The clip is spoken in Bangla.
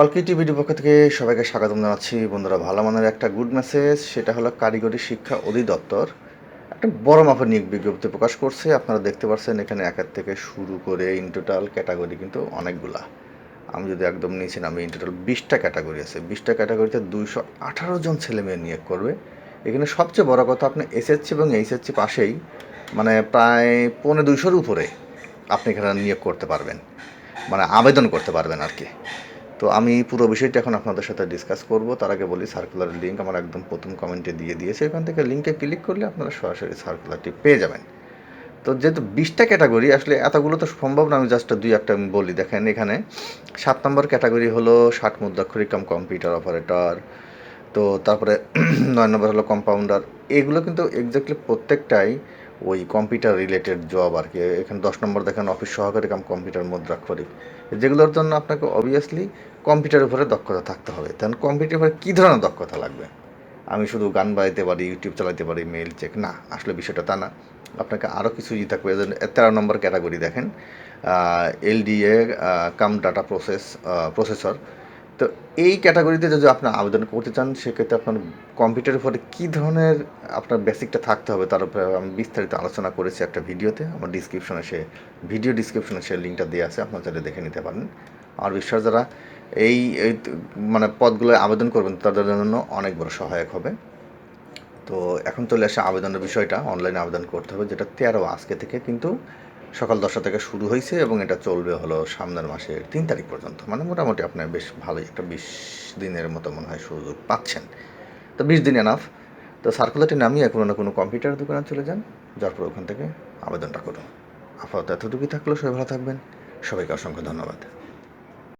অলকি টিভির পক্ষ থেকে সবাইকে স্বাগতম জানাচ্ছি। বন্ধুরা, ভালো মানের একটা গুড মেসেজ সেটা হলো কারিগরি শিক্ষা অধিদপ্তর। একটা বড় মাপের নিয়োগ বিজ্ঞপ্তি প্রকাশ করছে। আপনারা দেখতে পাচ্ছেন এখানে একের থেকে শুরু করে ইন টোটাল ক্যাটাগরি কিন্তু অনেকগুলা। আমি যদি একদম নিয়েছি আমি ইন টোটাল বিশটা ক্যাটাগরি আছে। বিশটা ক্যাটাগরিতে দুইশো আঠারো জন ছেলে মেয়ে নিয়োগ করবে। এখানে সবচেয়ে বড় কথা, আপনি এসএসসি এবং এইচএসসি পাশেই মানে প্রায় পৌনে দুইশোর উপরে আপনি এখানে নিয়োগ করতে পারবেন। মানে আবেদন করতে পারবেন আর কি। তো আমি পুরো বিষয়টা এখন আপনাদের সাথে ডিসকাস করব। তার আগে বলি সার্কুলারের লিঙ্ক আমার একদম প্রথম কমেন্টে দিয়ে দিয়েছে। এখান থেকে লিঙ্কে ক্লিক করলে আপনারা সরাসরি সার্কুলারটি পেয়ে যাবেন। তো যেহেতু বিশটা ক্যাটাগরি আসলে এতগুলো তো সম্ভব না, আমি জাস্ট দুই একটা আমি বলি। দেখেন এখানে সাত নম্বর ক্যাটাগরি হলো ষাট মুদ্রাক্ষরিক কাম কম্পিউটার অপারেটর তো তারপরে নয় নম্বর হলো কম্পাউন্ডার এগুলো কিন্তু এক্স্যাক্টলি প্রত্যেকটাই ওই কম্পিউটার রিলেটেড জব আর কি। এখানে দশ নম্বর দেখেন অফিস সহকারী কাম কম্পিউটার মুদ্রাক্ষরিক যেগুলোর জন্য আপনাকে অবভিয়াসলি কম্পিউটারের উপরে দক্ষতা থাকতে হবে। তখন কম্পিউটারের উপরে কী ধরনের দক্ষতা লাগবে? আমি শুধু গান বাজাইতে পারি ইউটিউব চালাতে পারি মেইল চেক না, আসলে বিষয়টা তা না। আপনাকে আরও কিছু ই থাকবে। তেরো নম্বর ক্যাটাগরি দেখেন। LDA cum data process processor তো এই ক্যাটাগরিতে যদি আপনি আবেদন করতে চান, সেক্ষেত্রে আপনার কম্পিউটারের উপরে কী ধরনের আপনার বেসিকটা থাকতে হবে তার উপরে আমি বিস্তারিত আলোচনা করেছি একটা ভিডিওতে। আমার ডিসক্রিপশনে সে ভিডিও ডিসক্রিপশনে সে লিঙ্কটা দেওয়া আছে, আপনারা চাইলে দেখে নিতে পারেন। আর বিশ্বাস যারা এই এই মানে পদগুলো আবেদন করবেন, তাদের জন্য অনেক বড় সহায়ক হবে। তো এখন চলে আসে আবেদনের বিষয়টা অনলাইনে আবেদন করতে হবে, যেটা তেরো আজকে থেকে। কিন্তু সকাল দশটা থেকে শুরু হয়েছে এবং এটা চলবে হলো সামনের মাসের তিন তারিখ পর্যন্ত। মানে মোটামুটি আপনার বেশ ভালোই একটা বিশ দিনের মতো মনে হয় সুযোগ পাচ্ছেন। তো বিশ দিন এনাফ তো সার্কুলারটি নামিয়ে কোনো না কোনো কম্পিউটার দোকানে চলে যান, যার পর ওখান থেকে আবেদনটা করুন। আপাতত এতটুকুই থাকলেও সবাই ভালো থাকবেন। সবাইকে অসংখ্য ধন্যবাদ।